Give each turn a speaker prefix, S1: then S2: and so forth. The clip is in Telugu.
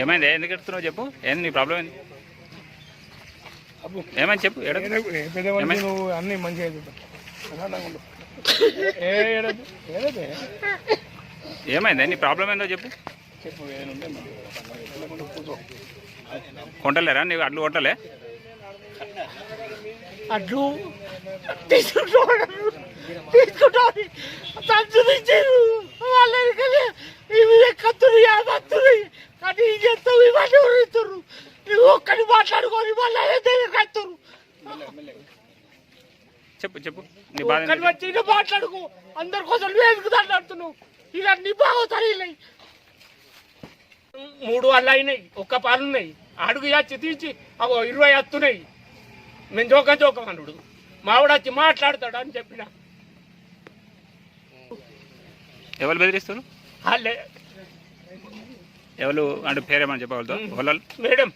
S1: ఏమైంది? ఎందుకు ఎడుతున్నావు చెప్పు? ఏంది నీ ప్రాబ్లం ఏంది?
S2: అబ్బు.
S1: ఏమైంది చెప్పు?
S2: నువ్వు అన్ని మంచిగా
S1: ఏమైంది? నీ ప్రాబ్లం ఏందో చెప్పు. కొంటలేరా? నీవు అడ్లు కొట్టలే?
S3: అడ్లు. తీసుకుంటాడు సంచులు ఇచ్చారు వాళ్ళకి ఇవి కత్తులు యాదత్తులు కానీ చెత్తావు ఇవన్నీ ఉరుతురు నువ్వు ఒక్కడి మాట్లాడుకొని మళ్ళీ దగ్గర కత్తురు
S1: చెప్పు చెప్పు
S3: ఒక్కడి? వచ్చి మాట్లాడుకో. అందరి కోసం ఎందుకు అంటున్నావు? ఇక నీ బాగోతాయి మూడు వల్ల అయినాయి ఒక్క పాలు ఉన్నాయి. అడుగు వచ్చి తీసి అగో ఇరవై వస్తున్నాయి మేము జోకం జోకం అనుడు మావిడ వచ్చి మాట్లాడతాడు అని చెప్పిన.
S1: ఎవరు బెదిరిస్తారు
S3: వాళ్ళే
S1: ఎవరు అంటే పేరేమని చెప్పగలుగుతావు? వాళ్ళు
S3: మేడం.